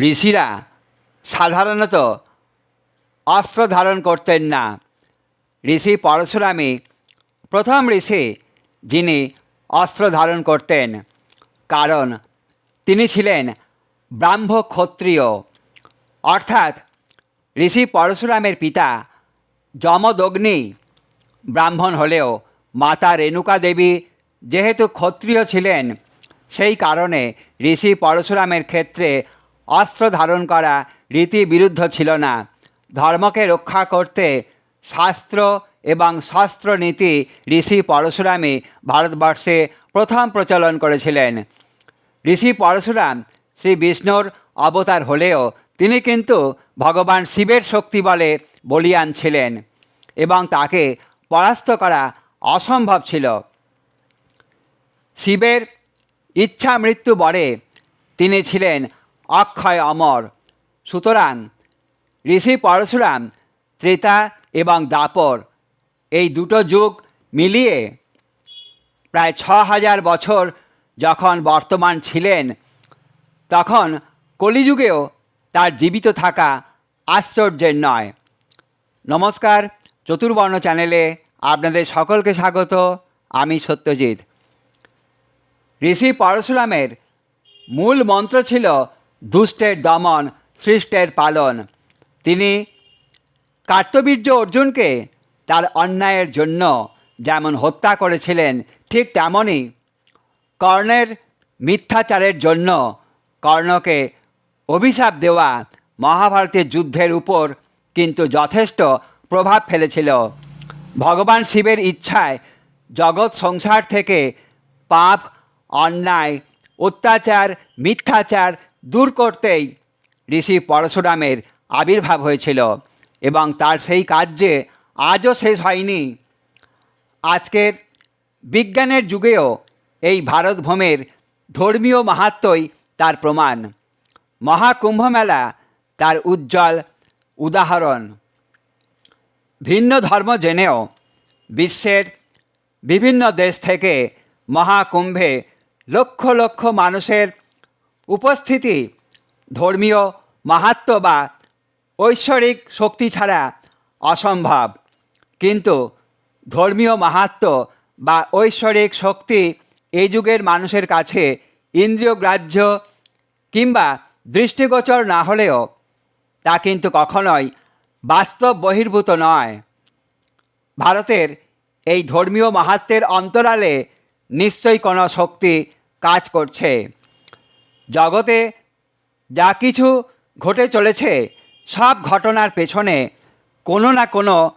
ঋষিরা সাধারণত অস্ত্র ধারণ করতেন না। ঋষি পরশুরামই প্রথম ঋষি যিনি অস্ত্র ধারণ করতেন, কারণ তিনি ছিলেন ব্রাহ্ম ক্ষত্রিয় অর্থাৎ ঋষি পরশুরামের পিতা যমদগ্নি ব্রাহ্মণ হলেও মাতা রেণুকা দেবী যেহেতু ক্ষত্রিয় ছিলেন, সেই কারণে ঋষি পরশুরামের ক্ষেত্রে অস্ত্র ধারণ করা রীতি বিরুদ্ধ ছিল না। ধর্মকে রক্ষা করতে শাস্ত্র এবং শাস্ত্র নীতি ঋষি পরশুরামই ভারতবর্ষে প্রথম প্রচলন করেছিলেন। ঋষি পরশুরাম শ্রী বিষ্ণুর অবতার হলেও তিনি কিন্তু ভগবান শিবের শক্তি বলে বলিয়ান ছিলেন এবং তাকে পরাস্ত করা অসম্ভব ছিল। শিবের ইচ্ছা মৃত্যু বরে তিনি ছিলেন অক্ষয় অমর। সুতরাং ঋষি পরশুরাম, ত্রেতা এবং দাপর এই দুটো যুগ মিলিয়ে প্রায় ছ হাজার বছর যখন বর্তমান ছিলেন, তখন কলিযুগেও তার জীবিত থাকা আশ্চর্যের নয়। নমস্কার, চতুর্বর্ণ চ্যানেলে আপনাদের সকলকে স্বাগত, আমি সত্যজিৎ। ঋষি পরশুরামের মূল মন্ত্র ছিল দুষ্টের দমন, সৃষ্টের পালন। তিনি কার্তবীর্য অর্জুনকে তার অন্যায়ের জন্য যেমন হত্যা করেছিলেন, ঠিক তেমনই কর্ণের মিথ্যাচারের জন্য কর্ণকে অভিশাপ দেওয়া মহাভারতের যুদ্ধের উপর কিন্তু যথেষ্ট প্রভাব ফেলেছিল। ভগবান শিবের ইচ্ছায় জগৎ সংসার থেকে পাপ, অন্যায়, অত্যাচার, মিথ্যাচার দূর করতেই ঋষি পরশুরামের আবির্ভাব হয়েছিল এবং তার সেই কার্যে আজও শেষ হয়নি। আজকের বিজ্ঞানের যুগেও এই ভারতভূমের ধর্মীয় মাহাত্মই তার প্রমাণ। মহাকুম্ভ মেলা তার উজ্জ্বল উদাহরণ। ভিন্ন ধর্ম জেনেও বিশ্বের বিভিন্ন দেশ থেকে মহাকুম্ভে লক্ষ লক্ষ মানুষের উপস্থিতি, ধর্মীয় মাহাত্ম বা ঐশ্বরিক শক্তি ছাড়া অসম্ভব। কিন্তু ধর্মীয় মাহাত্ম্য বা ঐশ্বরিক শক্তি এই যুগের মানুষের কাছে ইন্দ্রিয়গ্রাহ্য কিংবা দৃষ্টিগোচর না হলেও তা কিন্তু কখনোই বাস্তব বহির্ভূত নয়। ভারতের এই ধর্মীয় মাহাত্মের অন্তরালে নিশ্চয়ই কোনো শক্তি কাজ করছে। জগতে যা কিছু ঘটে চলেছে, সব ঘটনার পেছনে কোনো না কোনো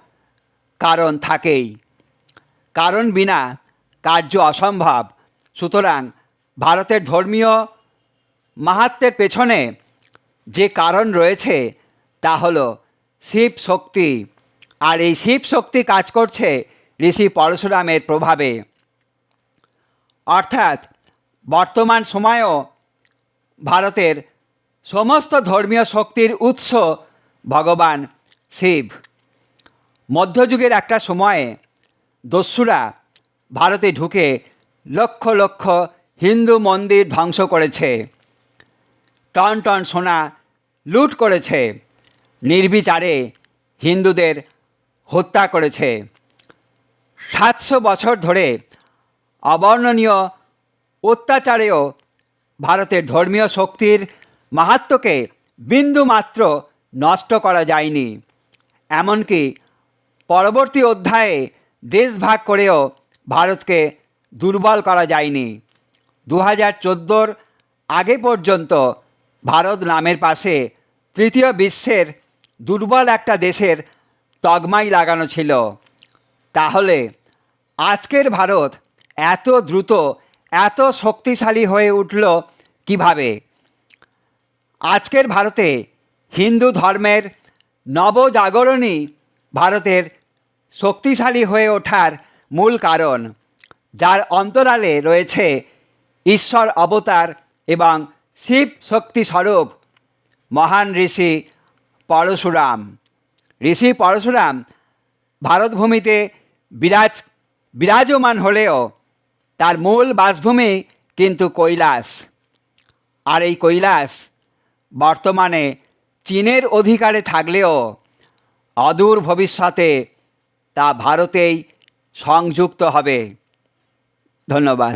কারণ থাকেই। কারণ বিনা কার্য অসম্ভব। সুতরাং ভারতের ধর্মীয় মাহাত্মের পেছনে যে কারণ রয়েছে, তা হল শিব শক্তি। আর এই শিব শক্তি কাজ করছে ঋষি পরশুরামের প্রভাবে। অর্থাৎ বর্তমান সময়েও ভারতের সমস্ত ধর্মীয় শক্তির উৎস ভগবান শিব। মধ্যযুগের একটা সময়ে দস্যুরা ভারতে ঢুকে লক্ষ লক্ষ হিন্দু মন্দির ধ্বংস করেছে। টন টন সোনা লুট করেছে। নির্বিচারে হিন্দুদের হত্যা করেছে। সাতশো বছর ধরে অবর্ণনীয় অত্যাচারেও ভারতের ধর্মীয় শক্তির মাহাত্ম্যকে বিন্দুমাত্র নষ্ট করা যায়নি। এমনকি পরবর্তী অধ্যায়ে দেশ ভাগ করেও ভারতকে দুর্বল করা যায়নি। দু হাজার চোদ্দোর আগে পর্যন্ত ভারত নামের পাশে তৃতীয় বিশ্বের দুর্বল একটা দেশের তগমাই লাগানো ছিল। তাহলে আজকের ভারত এত দ্রুত এত শক্তিশালী হয়ে উঠল কীভাবে? আজকের ভারতে হিন্দু ধর্মের নবজাগরণই ভারতের শক্তিশালী হয়ে ওঠার মূল কারণ, যার অন্তরালে রয়েছে ঈশ্বর অবতার এবং শিব শক্তি স্বরূপ, মহান ঋষি পরশুরাম। ঋষি পরশুরাম ভারতভূমিতে বিরাজ, বিরাজমান হলেও তার মূল বাসভূমি কিন্তু কৈলাস। আর এই কৈলাস বর্তমানে চীনের অধিকারে থাকলেও অদূর ভবিষ্যতে তা ভারতেই সংযুক্ত হবে। ধন্যবাদ।